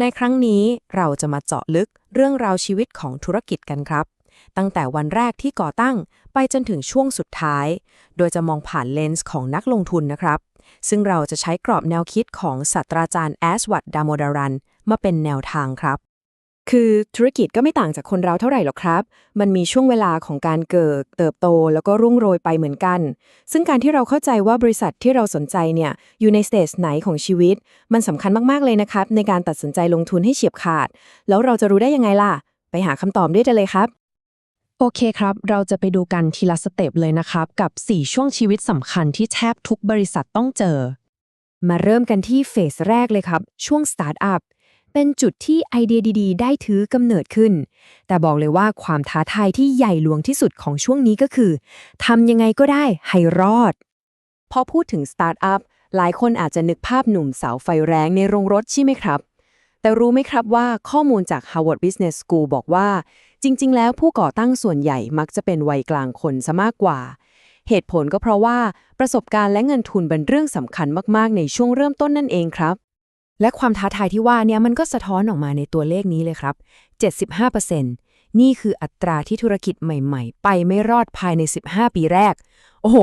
ในครั้งนี้เราจะมาเจาะลึกเรื่องราวชีวิตของธุรกิจกันครับ ตั้งแต่วันแรกที่ก่อตั้งไปจนถึงช่วงสุดท้าย โดยจะมองผ่านเลนส์ของนักลงทุนนะครับ ซึ่งเราจะใช้กรอบแนวคิดของศาสตราจารย์แอสวัตดามโดารัน มาเป็นแนวทางครับ คือธุรกิจก็ไม่ต่างจากคนเราเท่าไหร่หรอกครับ มันมีช่วงเวลาของการเกิดเติบโตแล้วก็รุ่งโรยไปเหมือนกัน ซึ่งการที่เราเข้าใจว่าบริษัทที่เราสนใจเนี่ยอยู่ในสเตจไหนของชีวิต มันสำคัญมากๆเลยนะครับ ในการตัดสินใจลงทุนให้เฉียบขาด แล้วเราจะรู้ได้ยังไงล่ะ ไปหาคำตอบด้วยกันเลยครับ โอเคครับ เราจะไปดูกันทีละสเต็ปเลยนะครับ กับ 4 ช่วงชีวิตสำคัญที่แทบทุกบริษัทต้องเจอ มาเริ่มกันที่เฟสแรกเลยครับ ช่วงสตาร์ทอัพ เป็นจุดที่ไอเดียดีๆ ได้ถือกำเนิดขึ้น แต่บอกเลยว่าความท้าทายที่ใหญ่หลวงที่สุดของช่วงนี้ก็คือทำยังไงก็ได้ให้รอด พอพูดถึงสตาร์ทอัพหลายคนอาจจะนึกภาพหนุ่มสาวไฟแรงในโรงรถใช่ไหมครับ แต่รู้ไหมครับว่าข้อมูลจาก Harvard Business School บอกว่า จริง ๆ แล้วผู้ก่อตั้งส่วนใหญ่มักจะเป็นวัยกลางคนซะมากกว่า เหตุผลก็เพราะว่าประสบการณ์และเงินทุนเป็นเรื่องสำคัญมากๆ ในช่วงเริ่มต้นนั่นเองครับ และความท้าทายที่ว่าเนี่ยมันก็สะท้อนออกมาในตัวเลขนี้เลยครับ 75%นี่คืออัตราที่ธุรกิจใหม่ๆ ไปไม่รอดภายใน 15 ปีแรก โอ้โห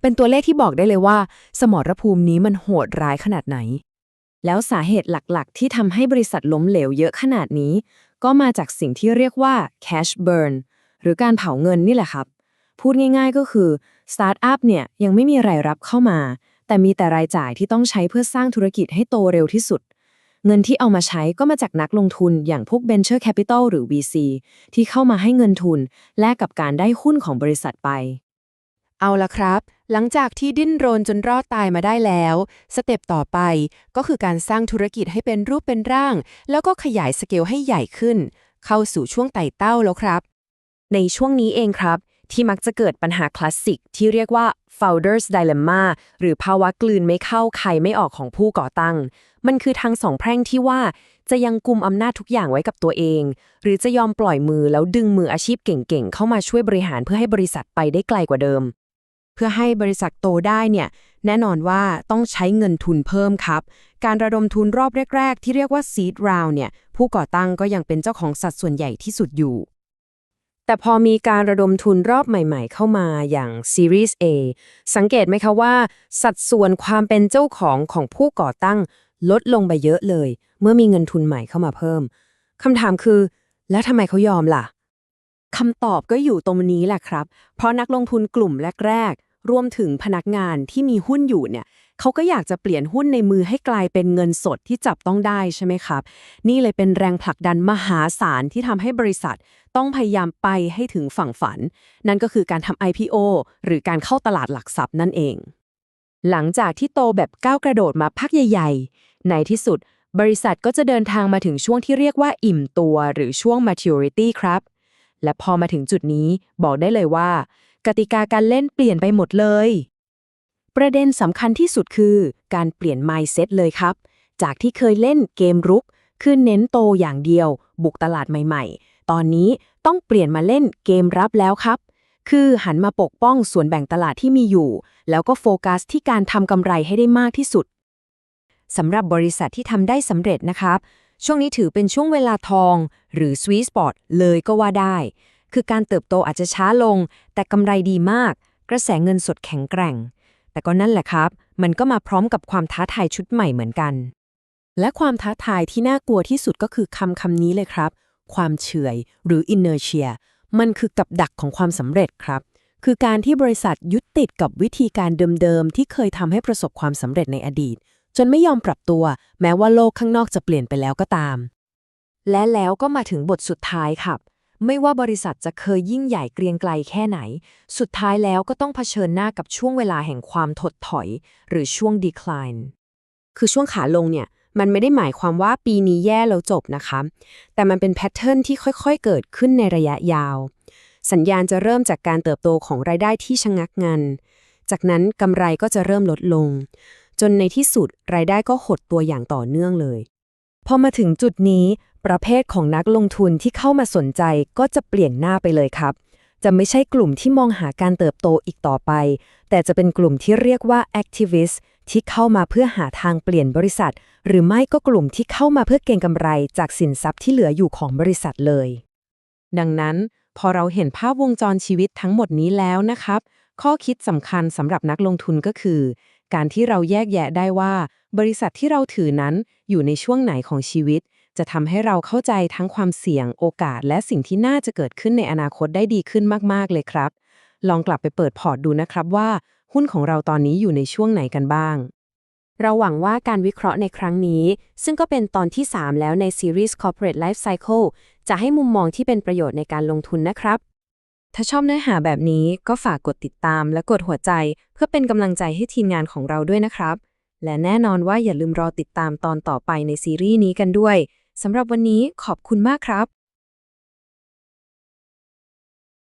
เป็นตัวเลขที่บอกได้เลยว่า สมรภูมินี้มันโหดร้ายขนาดไหน แล้วสาเหตุหลักๆ ที่ทำให้บริษัทล้มเหลวเยอะขนาดนี้ ก็มาจากสิ่งที่เรียกว่า cash burn หรือการเผาเงินนี่แหละครับ พูดง่ายๆก็คือสตาร์ทอัพเนี่ยยังไม่มีรายรับเข้ามา แต่มีแต่รายจ่ายที่ต้องใช้เพื่อสร้างธุรกิจให้โตเร็วที่สุด เงินที่เอามาใช้ก็มาจากนักลงทุนอย่างพวก venture capital หรือ VC ที่เข้ามาให้เงินทุน แลกกับการได้หุ้นของบริษัทไป เอาละครับ หลังจากที่ดิ้นรนจนรอดตายมาได้แล้ว สเต็ปต่อไปก็คือการสร้างธุรกิจให้เป็นรูปเป็นร่าง แล้วก็ขยายสเกลให้ใหญ่ขึ้น เข้าสู่ช่วงไต่เต้าแล้วครับ ในช่วงนี้เองครับ ที่มักจะเกิดปัญหาคลาสสิก ที่เรียกว่า founders dilemma หรือภาวะกลืนไม่เข้าใครไม่ออกของผู้ก่อตั้ง มันคือทางสองแพร่งที่ว่าจะยังกุมอำนาจทุกอย่างไว้กับตัวเอง หรือจะยอมปล่อยมือแล้วดึงมืออาชีพเก่งๆ เข้ามาช่วยบริหารเพื่อให้บริษัทไปได้ไกลกว่าเดิม เพื่อให้บริษัทโตได้เนี่ย แน่นอนว่าต้องใช้เงินทุนเพิ่มครับ การระดมทุนรอบแรก ๆ ที่เรียกว่า seed round เนี่ย ผู้ก่อตั้งก็ยังเป็นเจ้าของสัดส่วนใหญ่ที่สุดอยู่ แต่พอมีการระดมทุนรอบใหม่ๆเข้ามาอย่าง Series A สังเกตไหมคะว่า สัดส่วนความเป็นเจ้าของของผู้ก่อตั้งลดลงไปเยอะเลย เมื่อมีเงินทุนใหม่เข้ามาเพิ่มคำถามคือ แล้วทำไมเขายอมล่ะคำตอบก็อยู่ตรงนี้แหละครับ เพราะนักลงทุนกลุ่มแรก ๆ รวมถึงพนักงานที่มีหุ้นอยู่เนี่ย เขาก็อยากจะเปลี่ยนหุ้นในมือให้กลายเป็นเงินสดที่จับต้องได้ใช่ไหมครับ นี่เลยเป็นแรงผลักดันมหาศาลที่ทำให้บริษัทต้องพยายามไปให้ถึงฝั่งฝัน นั่นก็คือการทำ IPO หรือการเข้าตลาดหลักทรัพย์นั่นเอง หลังจากที่โตแบบก้าวกระโดดมาพักใหญ่ๆ ในที่สุด บริษัทก็จะเดินทางมาถึงช่วงที่เรียกว่าอิ่มตัว หรือช่วง maturity ครับ และพอมาถึงจุดนี้บอกได้เลยว่า กติกาการเล่นเปลี่ยนไปหมดเลย ประเด็นสำคัญที่สุดคือการเปลี่ยน mindset เลยครับ จากที่เคยเล่นเกมรุก คือเน้นโตอย่างเดียว บุกตลาดใหม่ ๆ ตอนนี้ต้องเปลี่ยนมาเล่นเกมรับแล้วครับ คือหันมาปกป้องส่วนแบ่งตลาดที่มีอยู่ แล้วก็โฟกัสที่การทำกำไรให้ได้มากที่สุดสำหรับบริษัทที่ทำได้สำเร็จนะครับ ช่วงนี้ถือเป็นช่วงเวลาทอง หรือ sweet spot เลยก็ว่าได้ คือการเติบโตอาจจะช้าลง แต่กำไรดีมาก กระแสเงินสดแข็งแกร่ง แต่ก็นั่นแหละครับ มันก็มาพร้อมกับความท้าทายชุดใหม่เหมือนกัน และความท้าทายที่น่ากลัวที่สุดก็คือคำคำนี้เลยครับ ความเฉื่อยหรือ inertia มันคือกับดักของความสำเร็จครับ คือการที่บริษัทยึดติดกับวิธีการเดิมๆ ที่เคยทำให้ประสบความสำเร็จในอดีต จนไม่ยอมปรับตัว แม้ว่าโลกข้างนอกจะเปลี่ยนไปแล้วก็ตาม และแล้วก็มาถึงบทสุดท้ายครับ ไม่ว่าบริษัทจะเคยยิ่งใหญ่เกรียงไกลแค่ไหน สุดท้ายแล้วก็ต้องเผชิญหน้ากับช่วงเวลาแห่งความถดถอย หรือช่วง decline คือช่วงขาลงเนี่ย มันไม่ได้หมายความว่าปีนี้แย่แล้วจบนะคะ แต่มันเป็นแพทเทิร์นที่ค่อยๆ เกิดขึ้นในระยะยาว สัญญาณจะเริ่มจากการเติบโตของรายได้ที่ชะงักงัน จากนั้นกำไรก็จะเริ่มลดลง จนในที่สุดรายได้ก็หดตัวอย่างต่อเนื่องเลย พอมาถึงจุดนี้ ประเภทของนักลงทุนที่เข้ามาสนใจก็จะเปลี่ยนหน้าไปเลยครับ จะไม่ใช่กลุ่มที่มองหาการเติบโตอีกต่อไป แต่จะเป็นกลุ่มที่เรียกว่า activist ที่เข้ามาเพื่อหาทางเปลี่ยนบริษัท หรือไม่ก็กลุ่มที่เข้ามาเพื่อเก็งกำไรจากสินทรัพย์ที่เหลืออยู่ของบริษัทเลย ดังนั้น พอเราเห็นภาพวงจรชีวิตทั้งหมดนี้แล้วนะครับ ข้อคิดสำคัญสำหรับนักลงทุนก็คือ การที่เราแยกแยะได้ว่า บริษัทที่เราถือนั้นอยู่ในช่วงไหนของชีวิต จะทำให้เราเข้าใจทั้งความเสี่ยงโอกาส และสิ่งที่น่าจะเกิดขึ้นในอนาคตได้ดีขึ้นมากๆเลยครับ ลองกลับไปเปิดพอร์ตดูนะครับว่า หุ้นของเราตอนนี้อยู่ในช่วงไหนกันบ้าง เราหวังว่าการวิเคราะห์ในครั้งนี้ ซึ่งก็เป็นตอนที่ 3 แล้วในซีรีส์ Corporate Life Cycle จะให้มุมมองที่เป็นประโยชน์ในการลงทุนนะครับ ถ้าชอบเนื้อหาแบบนี้ก็ฝากกดติดตามและกดหัวใจ เพื่อเป็นกำลังใจให้ทีมงานของเราด้วยนะครับ และแน่นอนว่าอย่าลืมรอติดตามตอนต่อไปในซีรีส์นี้กันด้วยสำหรับวันนี้ขอบคุณมากครับ